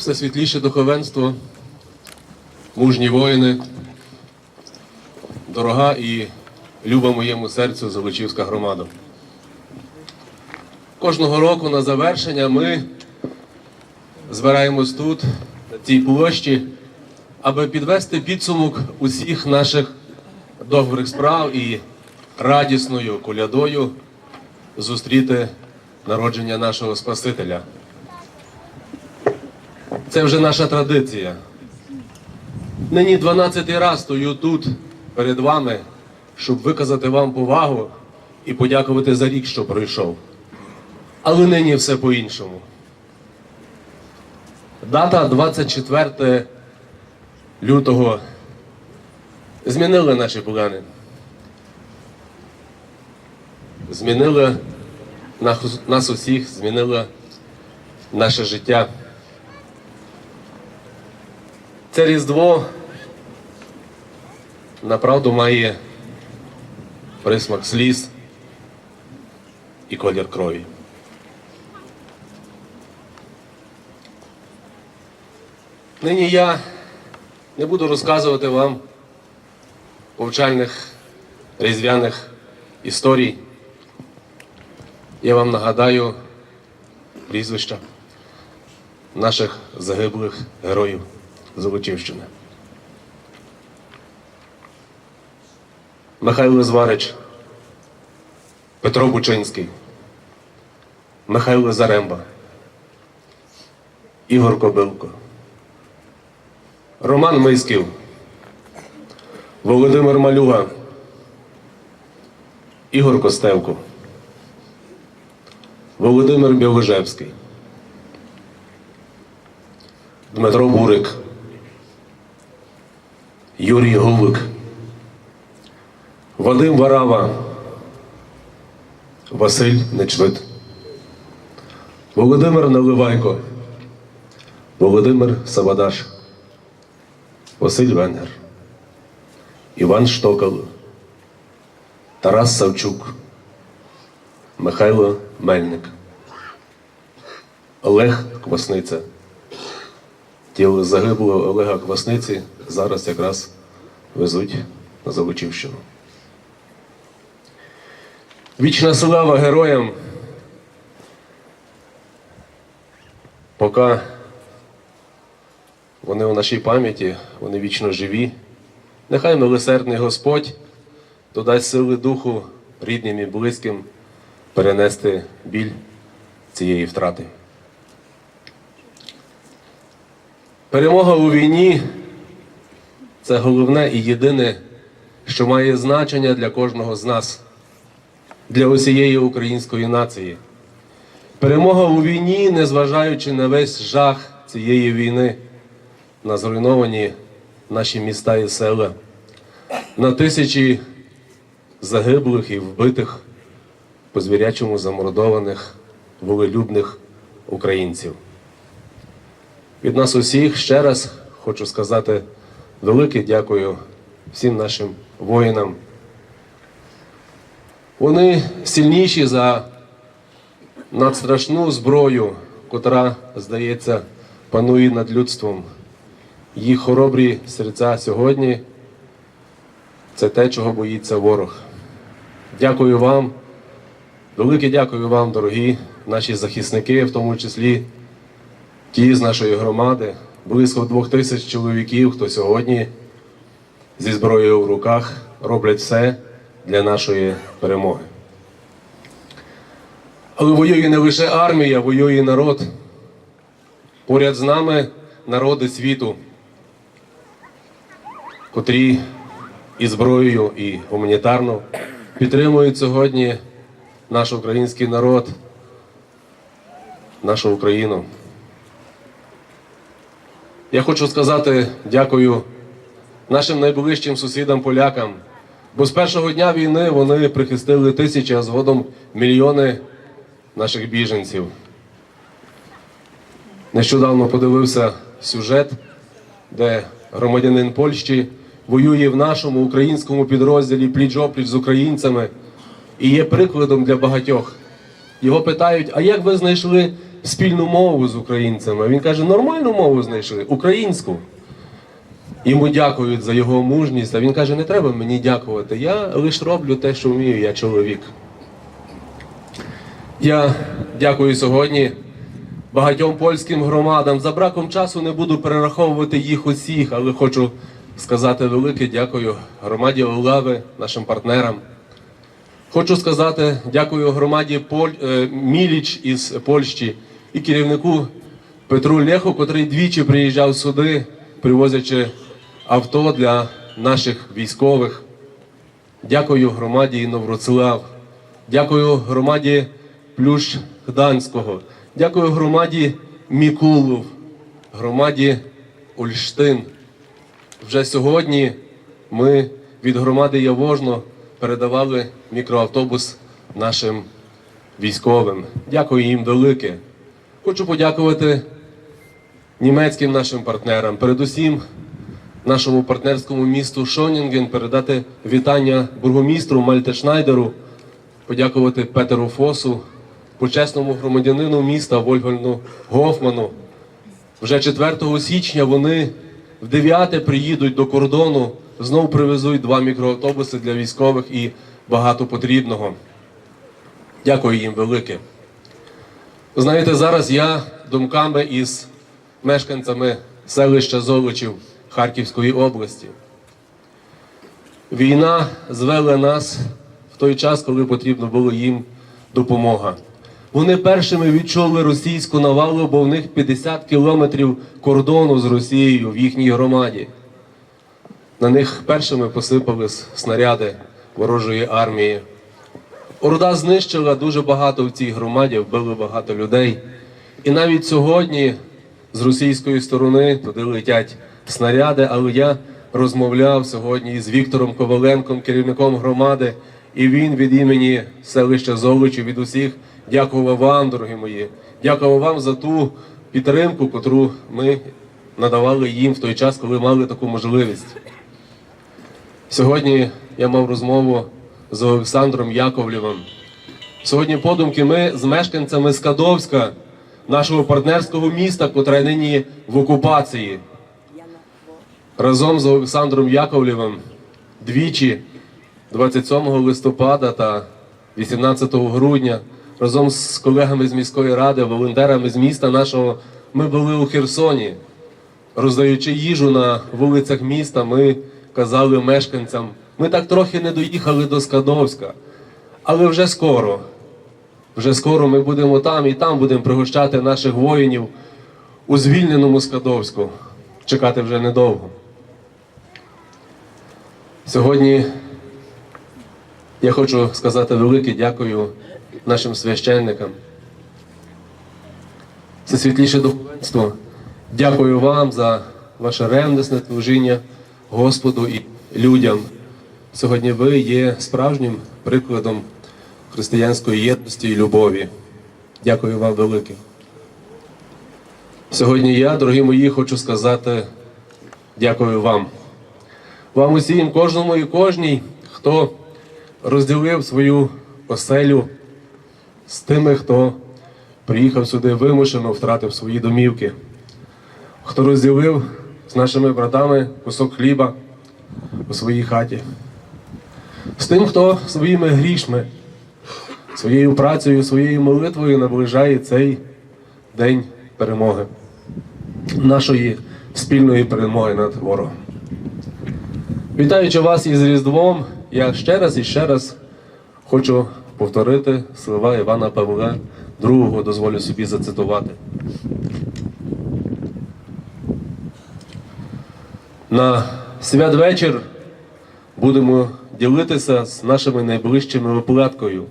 все світліше духовенство, мужні воїни, дорога і люба моєму серцю Золочівська громада. Кожного року на завершення ми збираємось тут, на цій площі, аби підвести підсумок усіх наших добрих справ і радісною колядою зустріти народження нашого Спасителя. Це вже наша традиція. Нині 12-й раз стою тут перед вами, щоб виказати вам повагу і подякувати за рік, що пройшов. Але нині все по-іншому. Дата 24 лютого змінили наші плани. Змінили нас- нас усіх, змінила наше життя. Це Різдво направду має присмак сліз і колір крові. Нині я не буду розказувати вам повчальних різдвяних історій. Я вам нагадаю прізвища наших загиблих героїв Золочівщини. Михайло Зварич, Петро Бучинський, Михайло Заремба, Ігор Кобилко, Роман Мисків, Володимир Малюга, Ігор Костевко, Володимир Біложевський, Дмитро Бурик, Юрій Гулик, Вадим Варава, Василь Нечвит, Володимир Наливайко, Володимир Савадаш, Василь Венгер, Іван Штокал, Тарас Савчук, Михайло Мельник, Олег Квасниця. Тіло загиблого Олега Квасниці зараз якраз везуть на Золочівщину. Вічна слава героям. Поки вони у нашій пам'яті, вони вічно живі. Нехай милосердний Господь додасть сили духу рідним і близьким перенести біль цієї втрати. Перемога у війні це головне і єдине, що має значення для кожного з нас, для усієї української нації. Перемога у війні, незважаючи на весь жах цієї війни, на зруйновані наші міста і села, на тисячі загиблих і вбитих, по звірячому замордованих, волелюбних українців. Від нас усіх ще раз хочу сказати велике дякую всім нашим воїнам. Вони сильніші за надстрашну зброю, котра, здається, панує над людством. Їх хоробрі серця сьогодні це те, чого боїться ворог. Дякую вам, велике дякую вам, дорогі наші захисники, в тому числі ті з нашої громади, близько двох тисяч чоловіків, хто сьогодні зі зброєю в руках роблять все для нашої перемоги. Але воює не лише армія, воює народ. Поряд з нами народи світу, котрі і зброєю, і гуманітарно підтримують сьогодні наш український народ, нашу Україну. Я хочу сказати дякую нашим найближчим сусідам полякам, бо з першого дня війни вони прихистили тисячі, а згодом мільйони наших біженців. Нещодавно подивився сюжет, де громадянин Польщі воює в нашому українському підрозділі пліч-опліч з українцями і є прикладом для багатьох. Його питають: а як ви знайшли спільну мову з українцями. Він каже, нормальну мову знайшли, українську. Йому дякують за його мужність, а він каже, не треба мені дякувати. Я лише роблю те, що вмію, я чоловік. Я дякую сьогодні багатьом польським громадам. За браком часу не буду перераховувати їх усіх, але хочу сказати велике дякую громаді Олави, нашим партнерам. Хочу сказати дякую громаді Поль... е, Міліч із Польщі і керівнику Петру Леху, котрий двічі приїжджав сюди, привозячи авто для наших військових. Дякую громаді Новроцлав. Дякую громаді Плющ Гданського. Дякую громаді Мікулов, громаді Ольштин. Вже сьогодні ми від громади Явожно передавали мікроавтобус нашим військовим. Дякую їм велике. Хочу подякувати німецьким нашим партнерам, передусім нашому партнерському місту Шонінген, передати вітання бургомістру Мальте Шнайдеру, подякувати Петеру Фосу, почесному громадянину міста Вольгольну Гофману. Вже 4 січня вони в 9 приїдуть до кордону, знов привезуть два мікроавтобуси для військових і багато потрібного. Дякую їм велике. Знаєте, зараз я думками із мешканцями селища Золочів Харківської області. Війна звела нас в той час, коли потрібна була їм допомога. Вони першими відчули російську навалу, бо в них 50 кілометрів кордону з Росією в їхній громаді. На них першими посипались снаряди ворожої армії. Орда знищила дуже багато в цій громаді, вбили багато людей. І навіть сьогодні з російської сторони туди летять снаряди, але я розмовляв сьогодні з Віктором Коваленком, керівником громади, і він від імені селища Золочів, від усіх дякував вам, дорогі мої. Дякував вам за ту підтримку, котру ми надавали їм в той час, коли мали таку можливість. Сьогодні я мав розмову з Олександром Яковлєвим. Сьогодні подумки ми з мешканцями Скадовська, нашого партнерського міста, котре нині в окупації. Разом з Олександром Яковлєвим двічі 27 листопада та 18 грудня, разом з колегами з міської ради, волонтерами з міста нашого, ми були у Херсоні. Роздаючи їжу на вулицях міста, ми казали мешканцям, ми так трохи не доїхали до Скадовська, але вже скоро, вже скоро ми будемо там і там будемо пригощати наших воїнів у звільненому Скадовську. Чекати вже недовго. Сьогодні я хочу сказати велике дякую нашим священникам. Це світліше духовенство. Дякую вам за ваше ревностне служіння Господу і людям. Сьогодні ви є справжнім прикладом християнської єдності і любові. Дякую вам велике. Сьогодні я, дорогі мої, хочу сказати дякую вам. Вам усім, кожному і кожній, хто розділив свою оселю з тими, хто приїхав сюди вимушено, втратив свої домівки, хто розділив з нашими братами кусок хліба у своїй хаті, з тим, хто своїми грішми, своєю працею, своєю молитвою наближає цей день перемоги, нашої спільної перемоги над ворогом. Вітаючи вас із Різдвом, я ще раз і ще раз хочу повторити слова Івана Павла II, дозволю собі зацитувати. На святвечір будемо ділитися з нашими найближчими оплеткою.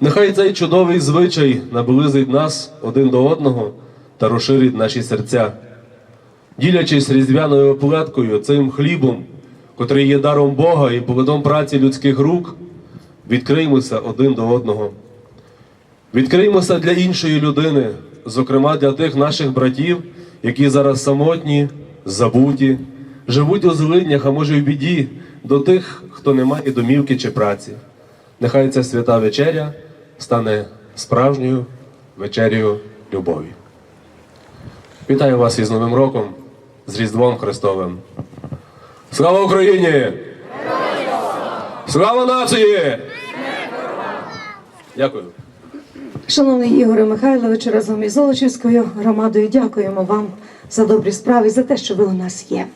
Нехай цей чудовий звичай наблизить нас один до одного та розширить наші серця. Ділячись різдвяною оплеткою, цим хлібом, котрий є даром Бога і плодом праці людських рук, відкриємося один до одного. Відкриємося для іншої людини, зокрема для тих наших братів, які зараз самотні, забуті, живуть у злиднях, а може в біді, до тих, хто не має домівки чи праці. Нехай ця свята вечеря стане справжньою вечерею любові. Вітаю вас із Новим роком, з Різдвом Христовим. Слава Україні! Слава нації! Дякую. Шановний Ігоре Михайлович, разом із Золочівською громадою дякуємо вам за добрі справи і за те, що ви у нас є.